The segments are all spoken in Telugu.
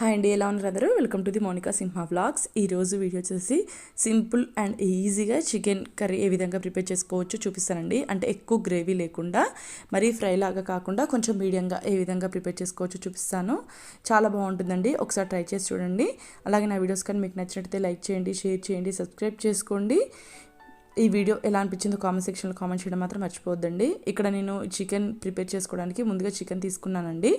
హాయ్ అండి ఎలా ఉన్నారు అందరూ? Welcome to the Monika Simha vlogs. ఈరోజు వీడియో వచ్చేసి సింపుల్ అండ్ ఈజీగా చికెన్ కర్రీ ఏ విధంగా ప్రిపేర్ చేసుకోవచ్చో చూపిస్తానండి. అంటే ఎక్కువ గ్రేవీ లేకుండా మరీ ఫ్రై లాగా కాకుండా కొంచెం మీడియంగా ఏ విధంగా ప్రిపేర్ చేసుకోవచ్చో చూపిస్తాను. చాలా బాగుంటుందండి. ఒకసారి ట్రై చేసి చూడండి. అలాగే నా వీడియోస్ కానీ మీకు నచ్చినట్టయితే లైక్ చేయండి షేర్ చేయండి సబ్స్క్రైబ్ చేసుకోండి. ఈ వీడియో ఎలా అనిపించిందో కామెంట్ సెక్షన్లో కామెంట్ చేయడం మాత్రం మర్చిపోవద్దండి. ఇక్కడ నేను చికెన్ ప్రిపేర్ చేసుకోవడానికి ముందుగా చికెన్ తీసుకున్నానండి.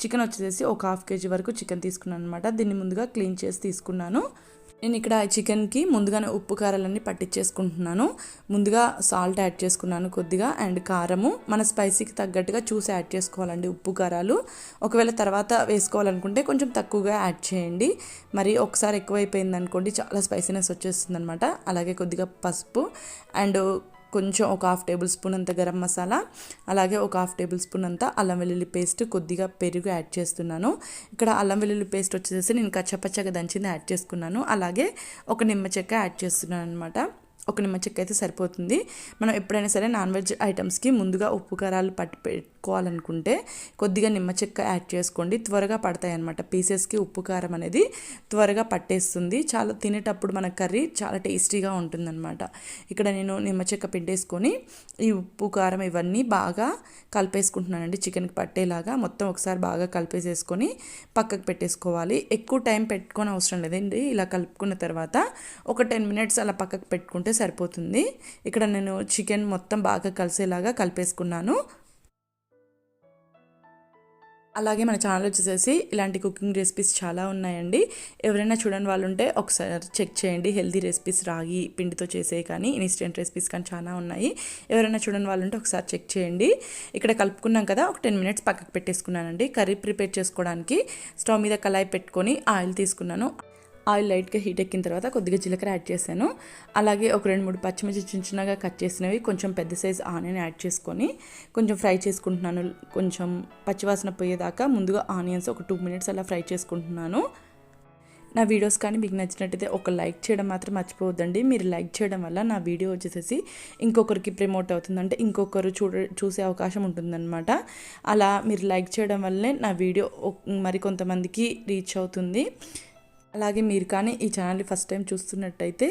చికెన్ వచ్చేసి ఒక హాఫ్ కేజీ వరకు చికెన్ తీసుకున్నాను అనమాట దీన్ని ముందుగా క్లీన్ చేసి తీసుకున్నాను. నేను ఇక్కడ చికెన్కి ముందుగానే ఉప్పు కారాలన్నీ పట్టించేసుకుంటున్నాను. ముందుగా సాల్ట్ యాడ్ చేసుకున్నాను కొద్దిగా అండ్ కారము. మన స్పైసీకి తగ్గట్టుగా చూసి యాడ్ చేసుకోవాలండి ఉప్పు కారాలు. ఒకవేళ తర్వాత వేసుకోవాలనుకుంటే కొంచెం తక్కువగా యాడ్ చేయండి. మరి ఒకసారి ఎక్కువైపోయింది అనుకోండి చాలా స్పైసీనెస్ వచ్చేస్తుంది అనమాట అలాగే కొద్దిగా పసుపు అండ్ కొంచెం ఒక హాఫ్ టేబుల్ స్పూన్ అంత గరం మసాలా అలాగే ఒక హాఫ్ టేబుల్ స్పూన్ అంత అల్లం వెల్లుల్లి పేస్ట్ కొద్దిగా పెరుగు యాడ్ చేస్తున్నాను. ఇక్కడ అల్లం వెల్లుల్లి పేస్ట్ వచ్చేసి నేను కచ్చపచ్చగా దంచింది యాడ్ చేసుకున్నాను. అలాగే ఒక నిమ్మ చెక్క యాడ్ చేస్తున్నాను అనమాట ఒక నిమ్మ చెక్క అయితే సరిపోతుంది. మనం ఎప్పుడైనా సరే నాన్ వెజ్ ఐటమ్స్కి ముందుగా ఉప్పు కారాలు పట్టి పెట్టుకోవాలనుకుంటే కొద్దిగా నిమ్మ చెక్క యాడ్ చేసుకోండి. త్వరగా పడతాయి అనమాట పీసెస్కి ఉప్పు కారం అనేది త్వరగా పట్టేస్తుంది. చాలా తినేటప్పుడు మన కర్రీ చాలా టేస్టీగా ఉంటుందన్నమాట. ఇక్కడ నేను నిమ్మ చెక్క పిండేసుకొని ఈ ఉప్పు కారం ఇవన్నీ బాగా కలిపేసుకుంటున్నానండి. చికెన్కి పట్టేలాగా మొత్తం ఒకసారి బాగా కలిపేసేసుకొని పక్కకు పెట్టేసుకోవాలి. ఎక్కువ టైం పెట్టుకొని అవసరం లేదండి ఇలా కలుపుకున్న తర్వాత ఒక టెన్ మినిట్స్ అలా పక్కకు పెట్టుకుంటే సరిపోతుంది. ఇక్కడ నేను చికెన్ మొత్తం బాగా కలిసేలాగా కలిపేసుకున్నాను. అలాగే మన ఛానల్ వచ్చేసేసి ఇలాంటి కుకింగ్ రెసిపీస్ చాలా ఉన్నాయండి. ఎవరైనా చూడని వాళ్ళు ఉంటే ఒకసారి చెక్ చేయండి. హెల్దీ రెసిపీస్ రాగి పిండితో చేసే కానీ ఇన్స్టెంట్ రెసిపీస్ కానీ చాలా ఉన్నాయి. ఎవరైనా చూడని వాళ్ళు ఉంటే ఒకసారి చెక్ చేయండి. ఇక్కడ కలుపుకున్నాం కదా ఒక టెన్ మినిట్స్ పక్కకు పెట్టేసుకున్నానండి. కర్రీ ప్రిపేర్ చేసుకోవడానికి స్టవ్ మీద కళాయి పెట్టుకొని ఆయిల్ తీసుకున్నాను. ఆయిల్ లైట్గా హీట్ ఎక్కిన తర్వాత కొద్దిగా జీలకర్ర యాడ్ చేశాను. అలాగే ఒక రెండు మూడు పచ్చిమిర్చి చిన్న చిన్నగా కట్ చేసినవి కొంచెం పెద్ద సైజ్ ఆనియన్ యాడ్ చేసుకొని కొంచెం ఫ్రై చేసుకుంటున్నాను. కొంచెం పచ్చివాసన పోయేదాకా ముందుగా ఆనియన్స్ ఒక టూ మినిట్స్ అలా ఫ్రై చేసుకుంటున్నాను. నా వీడియోస్ కానీ మీకు నచ్చినట్టయితే ఒక లైక్ చేయడం మాత్రం మర్చిపోవద్దండి. మీరు లైక్ చేయడం వల్ల నా వీడియో వచ్చేసేసి ఇంకొకరికి ప్రమోట్ అవుతుంది. అంటే ఇంకొకరు చూడ చూసే అవకాశం ఉంటుందన్నమాట. అలా మీరు లైక్ చేయడం వల్లనే నా వీడియో మరికొంతమందికి రీచ్ అవుతుంది. అలాగే మీరు కానీ ఈ ఛానల్ని ఫస్ట్ టైం చూస్తున్నట్టయితే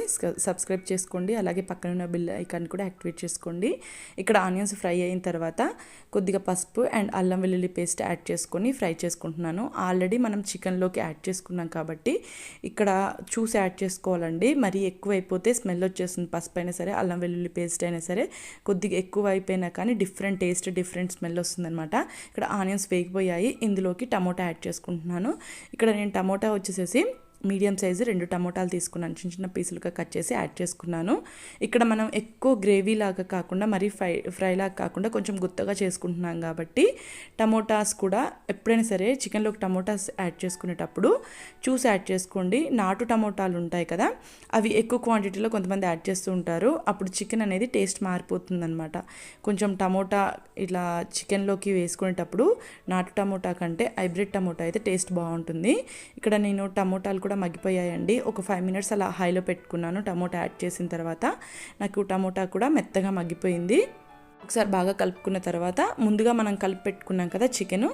సబ్స్క్రైబ్ చేసుకోండి. అలాగే పక్కన ఉన్న బిల్ ఐకాన్ కూడా యాక్టివేట్ చేసుకోండి. ఇక్కడ ఆనియన్స్ ఫ్రై అయిన తర్వాత కొద్దిగా పసుపు అండ్ అల్లం వెల్లుల్లి పేస్ట్ యాడ్ చేసుకొని ఫ్రై చేసుకుంటున్నాను. ఆల్రెడీ మనం చికెన్లోకి యాడ్ చేసుకున్నాం కాబట్టి ఇక్కడ చూసి యాడ్ చేసుకోవాలండి. మరీ ఎక్కువ అయిపోతే స్మెల్ వచ్చేస్తుంది పసుపు అయినా సరే అల్లం వెల్లుల్లి పేస్ట్ అయినా సరే. కొద్దిగా ఎక్కువ అయిపోయినా కానీ డిఫరెంట్ టేస్ట్ డిఫరెంట్ స్మెల్ వస్తుందన్నమాట. ఇక్కడ ఆనియన్స్ వేగిపోయాయి. ఇందులోకి టమోటా యాడ్ చేసుకుంటున్నాను. ఇక్కడ నేను టమోటా వచ్చేసేసి మీడియం సైజు రెండు టమోటాలు తీసుకున్నాను. చిన్న చిన్న పీసులుగా కట్ చేసి యాడ్ చేసుకున్నాను. ఇక్కడ మనం ఎక్కువ గ్రేవీ లాగా కాకుండా మరీ ఫ్రై ఫ్రై లాగా కాకుండా కొంచెం గుత్తగా చేసుకుంటున్నాం కాబట్టి టమోటాస్ కూడా ఎప్పుడైనా సరే చికెన్లోకి టమోటాస్ యాడ్ చేసుకునేటప్పుడు చూసి యాడ్ చేసుకోండి. నాటు టమోటాలు ఉంటాయి కదా అవి ఎక్కువ క్వాంటిటీలో కొంతమంది యాడ్ చేస్తూ ఉంటారు. అప్పుడు చికెన్ అనేది టేస్ట్ మారిపోతుందనమాట కొంచెం టమోటా ఇలా చికెన్లోకి వేసుకునేటప్పుడు నాటు టమోటా కంటే హైబ్రిడ్ టమోటా అయితే టేస్ట్ బాగుంటుంది. ఇక్కడ నేను టమోటాలు కూడా మగ్గిపోయాయండి. ఒక ఫైవ్ మినిట్స్ అలా హైలో పెట్టుకున్నాను. టమోటా యాడ్ చేసిన తర్వాత నాకు టమోటా కూడా మెత్తగా మగ్గిపోయింది. ఒకసారి బాగా కలుపుకున్న తర్వాత ముందుగా మనం కలిపి పెట్టుకున్నాం కదా చికెన్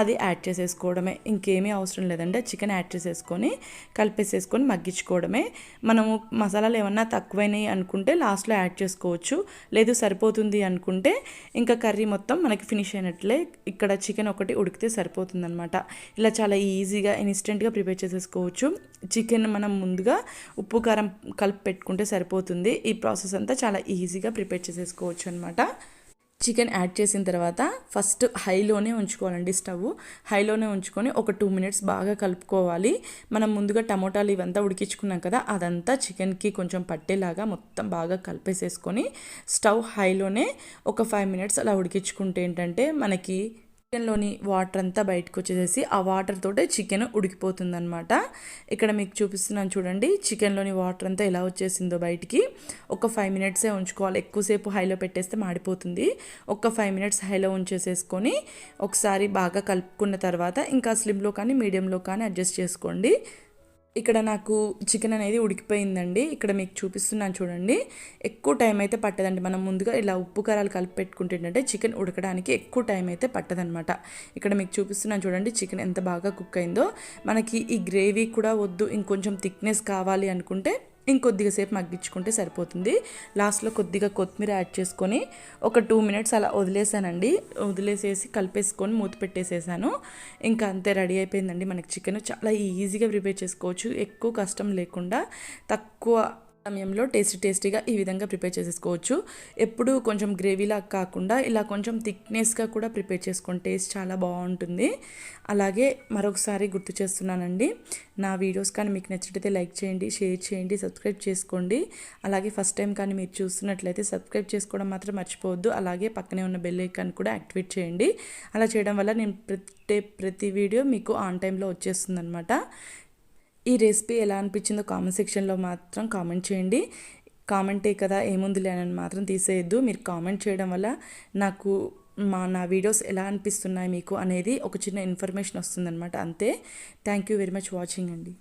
అది యాడ్ చేసేసుకోవడమే. ఇంకేమీ అవసరం లేదండి. చికెన్ యాడ్ చేసేసుకొని కలిపేసేసుకొని మగ్గించుకోవడమే. మనము మసాలాలు ఏమన్నా తక్కువైనాయి అనుకుంటే లాస్ట్లో యాడ్ చేసుకోవచ్చు. లేదు సరిపోతుంది అనుకుంటే ఇంకా కర్రీ మొత్తం మనకి ఫినిష్ అయినట్లే ఇక్కడ చికెన్ ఒకటి ఉడికితే సరిపోతుందనమాట ఇలా చాలా ఈజీగా ఇన్స్టెంట్గా ప్రిపేర్ చేసేసుకోవచ్చు. చికెన్ మనం ముందుగా ఉప్పు కారం కలిపి పెట్టుకుంటే సరిపోతుంది. ఈ ప్రాసెస్ అంతా చాలా ఈజీగా ప్రిపేర్ చేసేసుకోవచ్చు అనమాట చికెన్ యాడ్ చేసిన తర్వాత ఫస్ట్ హైలోనే ఉంచుకోవాలండి స్టవ్. హైలోనే ఉంచుకొని ఒక టూ మినిట్స్ బాగా కలుపుకోవాలి. మనం ముందుగా టమోటాలు ఇవంతా ఉడికించుకున్నాం కదా అదంతా చికెన్కి కొంచెం పట్టేలాగా మొత్తం బాగా కలిపేసేసుకొని స్టవ్ హైలోనే ఒక ఫైవ్ మినిట్స్ అలా ఉడికించుకుంటే ఏంటంటే మనకి చికెన్లోని వాటర్ అంతా బయటకు వచ్చేసేసి ఆ వాటర్ తోటే చికెన్ ఉడికిపోతుంది అనమాట ఇక్కడ మీకు చూపిస్తున్నాను చూడండి. చికెన్లోని వాటర్ అంతా ఎలా వచ్చేసిందో బయటికి. ఒక ఫైవ్ మినిట్సే ఉంచుకోవాలి. ఎక్కువసేపు హైలో పెట్టేస్తే మాడిపోతుంది. ఒక ఫైవ్ మినిట్స్ హైలో ఉంచేసేసుకొని ఒకసారి బాగా కలుపుకున్న తర్వాత ఇంకా స్లిమ్లో కానీ మీడియంలో కానీ అడ్జస్ట్ చేసుకోండి. ఇక్కడ నాకు చికెన్ అనేది ఉడికిపోయిందండి. ఇక్కడ మీకు చూపిస్తున్నాను చూడండి. ఎక్కువ టైం అయితే పట్టదండి. మనం ముందుగా ఇలా ఉప్పు కారాలు కలిపి పెట్టుకుంటుంటే చికెన్ ఉడకడానికి ఎక్కువ టైం అయితే పట్టదనమాట ఇక్కడ మీకు చూపిస్తున్నాను చూడండి చికెన్ ఎంత బాగా కుక్ అయిందో. మనకి ఈ గ్రేవీ కూడా వద్దు ఇంకొంచెం థిక్నెస్ కావాలి అనుకుంటే ఇంకొద్దిగా సేపు మగ్గించుకుంటే సరిపోతుంది. లాస్ట్లో కొద్దిగా కొత్తిమీర యాడ్ చేసుకొని ఒక టూ మినిట్స్ అలా వదిలేసానండి. వదిలేసేసి కలిపేసుకొని మూత పెట్టేసేసాను. ఇంకా అంతే రెడీ అయిపోయిందండి మనకి చికెన్ చాలా ఈజీగా ప్రిపేర్ చేసుకోవచ్చు. ఎక్కువ కష్టం లేకుండా తక్కువ సమయంలో టేస్టీ టేస్టీగా ఈ విధంగా ప్రిపేర్ చేసేసుకోవచ్చు. ఎప్పుడు కొంచెం గ్రేవీలా కాకుండా ఇలా కొంచెం థిక్నెస్గా కూడా ప్రిపేర్ చేసుకోండి టేస్ట్ చాలా బాగుంటుంది. అలాగే మరొకసారి గుర్తు చేస్తున్నానండి నా వీడియోస్ కానీ మీకు నచ్చినట్లయితే లైక్ చేయండి షేర్ చేయండి సబ్స్క్రైబ్ చేసుకోండి. అలాగే ఫస్ట్ టైం కానీ మీరు చూస్తున్నట్లయితే సబ్స్క్రైబ్ చేసుకోవడం మాత్రం మర్చిపోవద్దు. అలాగే పక్కనే ఉన్న బెల్ ఐకాన్ కూడా యాక్టివేట్ చేయండి. అలా చేయడం వల్ల నేను ప్రతి ప్రతి వీడియో మీకు ఆన్ టైంలో వచ్చేస్తుంది అనమాట ఈ రెసిపీ ఎలా అనిపించిందో కామెంట్ సెక్షన్లో మాత్రం కామెంట్ చేయండి. కామెంటే కదా ఏముందిలే అని మాత్రం తీసేయద్దు. మీరు కామెంట్ చేయడం వల్ల నాకు మా నా వీడియోస్ ఎలా అనిపిస్తున్నాయి మీకు అనేది ఒక చిన్న ఇన్ఫర్మేషన్ వస్తుందన్నమాట. అంతే. Thank you very much watching అండి.